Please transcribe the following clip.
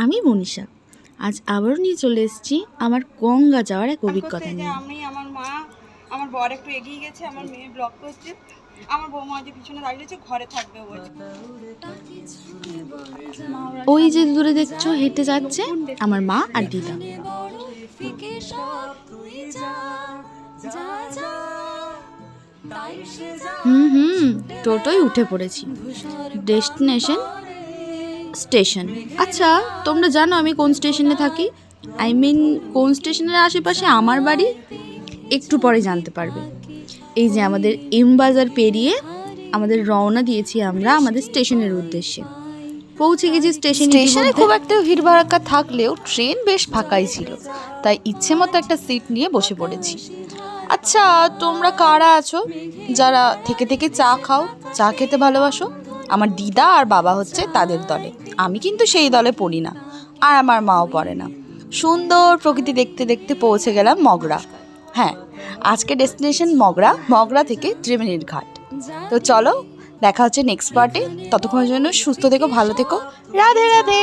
আমি মনীষা। আজ আবারও নিয়ে চলে এসেছি আমার গঙ্গা যাওয়ার এক অভিজ্ঞতা নিয়ে। আমি আমার মা আমার বর একটু এগিয়ে গেছে আমার মেয়ে ব্লক করছে। আমার বৌমা যে পিছনে দাঁড়িয়েছে ঘরে থাকবে ওই যে দূরে দেখছ হেঁটে যাচ্ছে আমার মা আর দিদা। হুম হুম টোটোয় উঠে পড়েছি। Destination station. আচ্ছা তোমরা জানো আমি কোন স্টেশনে থাকি? আই মিন কোন স্টেশনের আশেপাশে আমার বাড়ি? একটু পরে জানতে পারবে। এই যে আমাদের এম বাজার পেরিয়ে আমাদের রওনা দিয়েছি আমরা আমাদের স্টেশনের উদ্দেশ্যে। পৌঁছে গেছি স্টেশন স্টেশনে খুব একটা ভিড় ভাড়াক্কা থাকলেও ট্রেন বেশ ফাঁকাই ছিল। তাই ইচ্ছে মতো একটা সিট নিয়ে বসে পড়েছি। আচ্ছা তোমরা কারা আছো? যারা থেকে থেকে চা খাও, চা খেতে ভালোবাসো? আমার দিদা আর বাবা হচ্ছে তাদের দলে। আমি কিন্তু সেই দলে পড়ি না, আর আমার মাও পড়ে না। সুন্দর প্রকৃতি দেখতে দেখতে পৌঁছে গেলাম মগরা। হ্যাঁ আজকে ডেস্টিনেশন মগরা মগরা থেকে ত্রিবেণীর ঘাট। তো চলো, দেখা হচ্ছে নেক্সট পার্টে ততক্ষণের জন্য সুস্থ থেকো, ভালো থেকো। রাধে রাধে।